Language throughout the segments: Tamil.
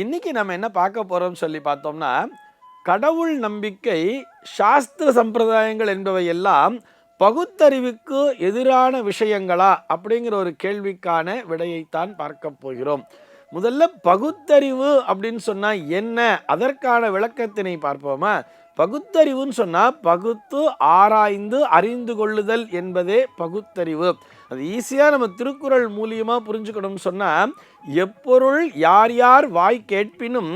இன்னைக்கு நம்ம என்ன பார்க்க போகிறோம்னு சொல்லி பார்த்தோம்னா கடவுள் நம்பிக்கை சாஸ்திர சம்பிரதாயங்கள் என்பவை எல்லாம் பகுத்தறிவுக்கு எதிரான விஷயங்களா அப்படிங்கிற ஒரு கேள்விக்கான விடையைத்தான் பார்க்க போகிறோம். முதல்ல பகுத்தறிவு அப்படின்னு சொன்னால் என்ன? அதற்கான விளக்கத்தினை பார்ப்போமா? பகுத்தறிவுன்னு சொன்னால் பகுத்து ஆராய்ந்து அறிந்து கொள்ளுதல் என்பதே பகுத்தறிவு. அது ஈஸியாக நம்ம திருக்குறள் மூலியமாக புரிஞ்சுக்கணும்னு சொன்னால் எப்பொருள் யார் யார் வாய் கேட்பினும்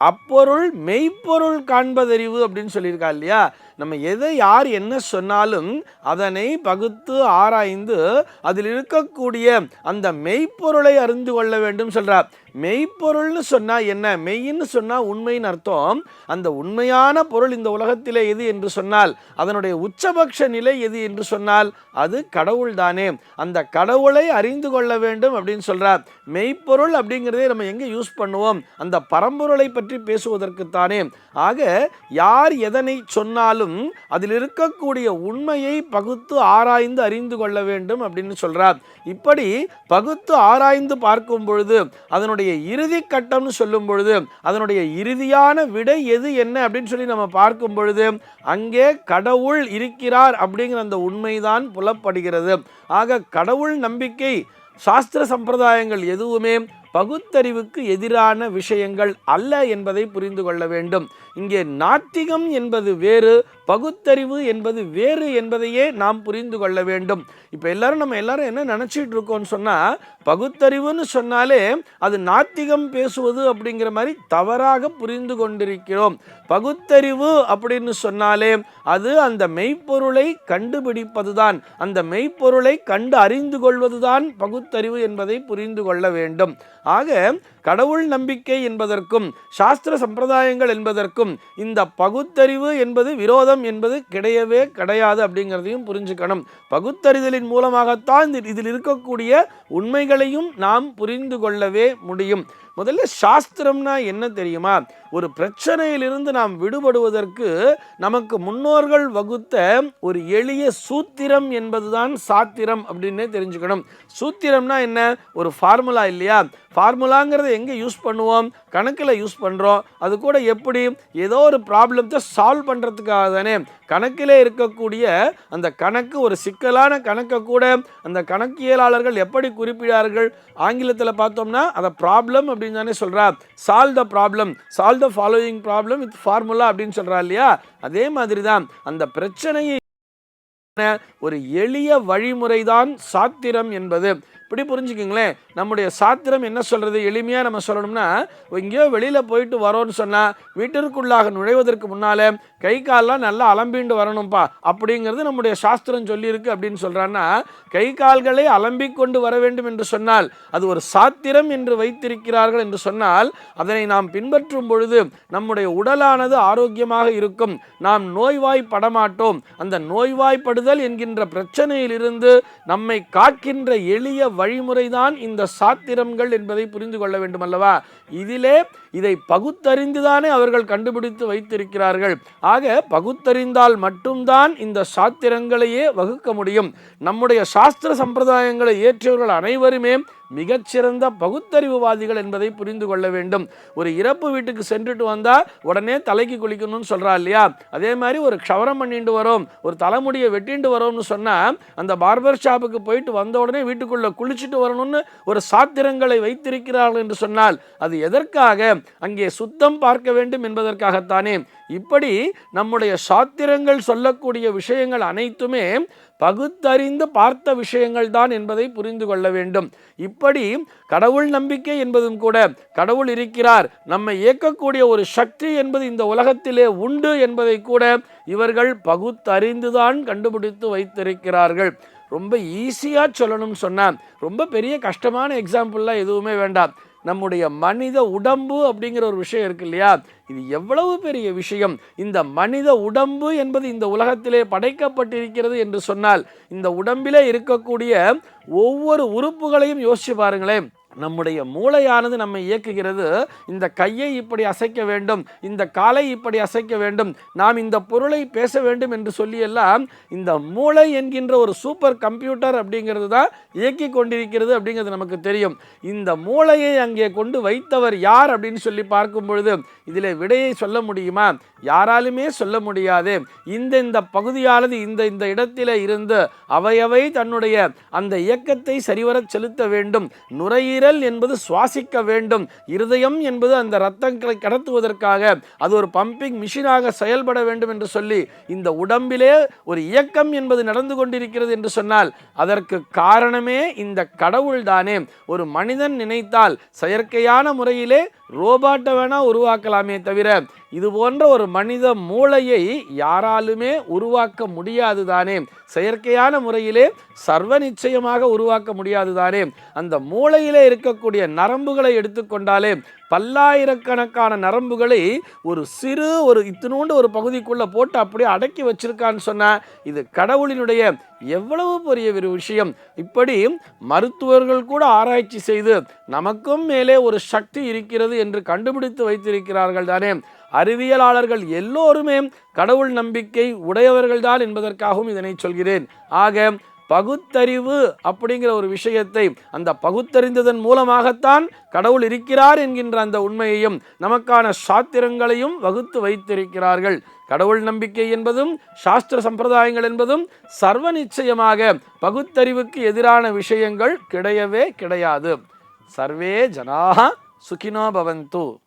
அப்பொருள் மெய்ப்பொருள் காண்பதறிவு அப்படின்னு சொல்லியிருக்கா இல்லையா? நம்ம எதை யார் என்ன சொன்னாலும் அதனை பகுத்து ஆராய்ந்து அதில் இருக்கக்கூடிய அந்த மெய்ப்பொருளை அறிந்து கொள்ள வேண்டும் சொல்கிறார் மெய்ப்பொருள்னு சொன்னால் என்ன? மெய்ன்னு சொன்னா உண்மைன்னு அர்த்தம். அந்த உண்மையான பொருள் இந்த உலகத்திலே எது என்று சொன்னால் அதனுடைய உச்சபட்ச நிலை எது என்று சொன்னால் அது கடவுள் தானே. அந்த கடவுளை அறிந்து கொள்ள வேண்டும் அப்படின்னு சொல்கிறார் மெய்ப்பொருள் அப்படிங்கிறதே நம்ம எங்கே யூஸ் பண்ணுவோம்? அந்த பரம்பொருளை பற்றி பேசுவதற்குத்தானே. ஆக யார் எதனை சொன்னாலும் அதில் இருக்கக்கூடிய உண்மையை பகுத்து ஆராய்ந்து அறிந்து கொள்ள வேண்டும் அப்படின்னு சொல்கிறார் இப்படி பகுத்து ஆராய்ந்து பார்க்கும் பொழுது அதனுடைய இறுதி கட்டம்னு சொல்லும் பொழுது அதனுடைய இறுதியான விடை எது என்ன அப்படின்னு சொல்லி நம்ம பார்க்கும் பொழுது அங்கே கடவுள் இருக்கிறார் அப்படிங்கிற அந்த உண்மைதான் புலப்படுகிறது. ஆக கடவுள் நம்பிக்கை சாஸ்திர சம்பிரதாயங்கள் எதுவுமே பகுத்தறிவுக்கு எதிரான விஷயங்கள் அல்ல என்பதை புரிந்து கொள்ள வேண்டும். இங்கே நாத்திகம் என்பது வேறு பகுத்தறிவு என்பது வேறு என்பதையே நாம் புரிந்து கொள்ள வேண்டும். இப்போ எல்லாரும் நம்ம எல்லாரும் என்ன நினச்சிட்டு இருக்கோம்னு சொன்னால் பகுத்தறிவுன்னு சொன்னாலே அது நாத்திகம் பேசுவது அப்படிங்கிற மாதிரி தவறாக புரிந்து கொண்டிருக்கிறோம். பகுத்தறிவு அப்படின்னு சொன்னாலே அது அந்த மெய்ப்பொருளை கண்டுபிடிப்பதுதான். அந்த மெய்ப்பொருளை கண்டு அறிந்து கொள்வதுதான் பகுத்தறிவு என்பதை புரிந்து கொள்ள வேண்டும். ஆக கடவுள் நம்பிக்கை என்பதற்கும் சாஸ்திர சம்பிரதாயங்கள் என்பதற்கும் இந்த பகுத்தறிவு என்பது விரோதம் என்பது கிடையவே கிடையாது அப்படிங்கிறதையும் புரிஞ்சுக்கணும். பகுத்தறிதலின் மூலமாகத்தான் இந்த- இதில் இருக்கக்கூடிய உண்மைகளையும் நாம் புரிந்து கொள்ளவே முடியும். முதல்ல சாஸ்திரம்னா என்ன தெரியுமா? ஒரு பிரச்சனையிலிருந்து நாம் விடுபடுவதற்கு நமக்கு முன்னோர்கள் வகுத்த ஒரு எளிய சூத்திரம் என்பதுதான் சாத்திரம் அப்படின்னே தெரிஞ்சுக்கணும். சூத்திரம்னா என்ன? ஒரு ஃபார்முலா இல்லையா? ஃபார்முலாங்கிறத எங்கே யூஸ் பண்ணுவோம்? கணக்கில் யூஸ் பண்ணுறோம் அது கூட எப்படி? ஏதோ ஒரு ப்ராப்ளத்தை சால்வ் பண்ணுறதுக்காக தானே. கணக்கிலே இருக்கக்கூடிய அந்த கணக்கு ஒரு சிக்கலான கணக்கை கூட அந்த கணக்கியலாளர்கள் எப்படி குறிப்பிடார்கள்? ஆங்கிலத்தில் பார்த்தோம்னா அதை ப்ராப்ளம் அப்படின்னு தானே சொல்கிறா solve the problem solve the following problem with formula அப்படின்னு சொல்கிறா இல்லையா? அதே மாதிரி தான் அந்த பிரச்சனையை ஒரு எளிய வழிமுறைதான் சாத்திரம் என்பது. இப்படி புரிஞ்சுக்கிங்களேன். நம்முடைய சாத்திரம் என்ன சொல்கிறது எளிமையாக நம்ம சொல்லணும்னா எங்கேயோ வெளியில் போயிட்டு வரோன்னு சொன்னால் வீட்டிற்குள்ளாக நுழைவதற்கு முன்னால் கை கால்லாம் நல்லா அலம்பிண்டு வரணும்ப்பா அப்படிங்கிறது நம்முடைய சாஸ்திரம் சொல்லியிருக்கு அப்படின்னு சொல்கிறான்னா கை கால்களை அலம்பிக் கொண்டு வர வேண்டும் என்று சொன்னால் அது ஒரு சாத்திரம் என்று வைத்திருக்கிறார்கள் என்று சொன்னால் அதனை நாம் பின்பற்றும் பொழுது நம்முடைய உடலானது ஆரோக்கியமாக இருக்கும். நாம் நோய்வாய்ப்படமாட்டோம். அந்த நோய்வாய்ப்படுதல் என்கின்ற பிரச்சனையிலிருந்து நம்மை காக்கின்ற எளிய வழிமுறைதான் இந்த சாத்திரங்கள் என்பதை புரிந்து கொள்ள வேண்டும் அல்லவா இதிலே இதை பகுத்தறிந்துதானே அவர்கள் கண்டுபிடித்து வைத்திருக்கிறார்கள். ஆக பகுத்தறிந்தால் மட்டும்தான் இந்த சாத்திரங்களையே வகுக்க முடியும். நம்முடைய சாஸ்திர சம்பிரதாயங்களை ஏற்றியவர்கள் அனைவருமே மிகச்சிறந்த பகுத்தறிவுவாதிகள் என்பதை புரிந்து கொள்ள வேண்டும். ஒரு இறப்பு வீட்டுக்கு சென்றுட்டு வந்தால் உடனே தலைக்கு குளிக்கணும்னு சொல்கிறா இல்லையா? அதே மாதிரி ஒரு க்ஷவரம் பண்ணிட்டு வரோம் ஒரு தலைமுடியை வெட்டிண்டு வரோம்னு சொன்னால் அந்த பார்பர் ஷாப்புக்கு போயிட்டு வந்த உடனே வீட்டுக்குள்ளே குளிச்சுட்டு வரணும்னு ஒரு சாத்திரங்களை வைத்திருக்கிறார்கள் என்று சொன்னால் அது எதற்காக? அங்கே சுத்தம் பார்க்க வேண்டும் என்பதற்காகத்தானே. இப்படி நம்முடைய சாத்திரங்கள் சொல்லக்கூடிய விஷயங்கள் அனைத்துமே பகுத்தறிந்து பார்த்த விஷயங்கள் தான் என்பதை புரிந்து கொள்ள வேண்டும். இப்படி கடவுள் நம்பிக்கை என்பதும் கூட கடவுள் இருக்கிறார் நம்மை இயக்கக்கூடிய ஒரு சக்தி என்பது இந்த உலகத்திலே உண்டு என்பதை கூட இவர்கள் பகுத்தறிந்துதான் கண்டுபிடித்து வைத்திருக்கிறார்கள். ரொம்ப ஈஸியாக சொல்லணும்னு சொன்னால் ரொம்ப பெரிய கஷ்டமான எக்ஸாம்பிள்லாம் எதுவுமே வேண்டாம். நம்முடைய மனித உடம்பு அப்படிங்கிற ஒரு விஷயம் இருக்கு இல்லையா? இது எவ்வளவு பெரிய விஷயம். இந்த மனித உடம்பு என்பது இந்த உலகத்திலே படைக்கப்பட்டிருக்கிறது என்று சொன்னால் இந்த உடம்பிலே இருக்கக்கூடிய ஒவ்வொரு உறுப்புகளையும் யோசிச்சு பாருங்களேன். நம்முடைய மூளையானது நம்மை இயக்குகிறது. இந்த கையை இப்படி அசைக்க வேண்டும் இந்த காலை இப்படி அசைக்க வேண்டும் நாம் இந்த பொருளை பேச வேண்டும் என்று சொல்லியெல்லாம் இந்த மூளை என்கின்ற ஒரு சூப்பர் கம்ப்யூட்டர் அப்படிங்கிறது தான் இயக்கி கொண்டிருக்கிறது அப்படிங்கிறது நமக்கு தெரியும். இந்த மூளையை அங்கே கொண்டு வைத்தவர் யார் அப்படின்னு சொல்லி பார்க்கும் பொழுது இதில் விடையை சொல்ல முடியுமா? யாராலுமே சொல்ல முடியாது. இந்த இந்த பகுதியானது இந்த இந்த இடத்திலே இருந்து அவையவை தன்னுடைய அந்த இயக்கத்தை சரிவரச் செலுத்த வேண்டும். நுரையீரல் என்பது சுவாசிக்க வேண்டும். இருதயம் என்பது அந்த ரத்தங்களை கடத்துவதற்காக அது ஒரு பம்பிங் மிஷினாக செயல்பட வேண்டும் என்று சொல்லி இந்த உடம்பிலே ஒரு இயக்கம் என்பது நடந்து கொண்டிருக்கிறது என்று சொன்னால் அதற்கு காரணமே இந்த கடவுள் தானே ஒரு மனிதன் நினைத்தால் செயற்கையான முறையிலே ரோபாட்டை வேணால் உருவாக்கலாமே தவிர இது போன்ற ஒரு மனித மூளையை யாராலுமே உருவாக்க முடியாது தானே. செயற்கையான முறையிலே சர்வ நிச்சயமாக உருவாக்க முடியாது தானே. அந்த மூளையிலே இருக்கக்கூடிய நரம்புகளை எடுத்துக்கொண்டாலே பல்லாயிரக்கணக்கான நரம்புகளை ஒரு சிறு ஒரு இத்தினூண்டு ஒரு பகுதிக்குள்ளே போட்டு அப்படியே அடக்கி வச்சிருக்கான்னு சொன்னால் இது கடவுளினுடைய எவ்வளவு பெரிய ஒரு விஷயம். இப்படி மருத்துவர்கள் கூட ஆராய்ச்சி செய்து நமக்கும் மேலே ஒரு சக்தி இருக்கிறது என்று கண்டுபிடித்து வைத்திருக்கிறார்கள் தானே. அறிவியலாளர்கள் எல்லோருமே கடவுள் நம்பிக்கை உடையவர்கள்தான் என்பதற்காகவும் இதனை சொல்கிறேன். ஆக பகுத்தறிவு அப்படிங்கிற ஒரு விஷயத்தை அந்த பகுத்தறிந்ததன் மூலமாகத்தான் கடவுள் இருக்கிறார் என்கின்ற அந்த உண்மையையும் நமக்கான சாத்திரங்களையும் வகுத்து வைத்திருக்கிறார்கள். கடவுள் நம்பிக்கை என்பதும் சாஸ்திர சம்பிரதாயங்கள் என்பதும் சர்வ நிச்சயமாக பகுத்தறிவுக்கு எதிரான விஷயங்கள் கிடையவே கிடையாது. சர்வே ஜனாக சுகினோ பவந்து.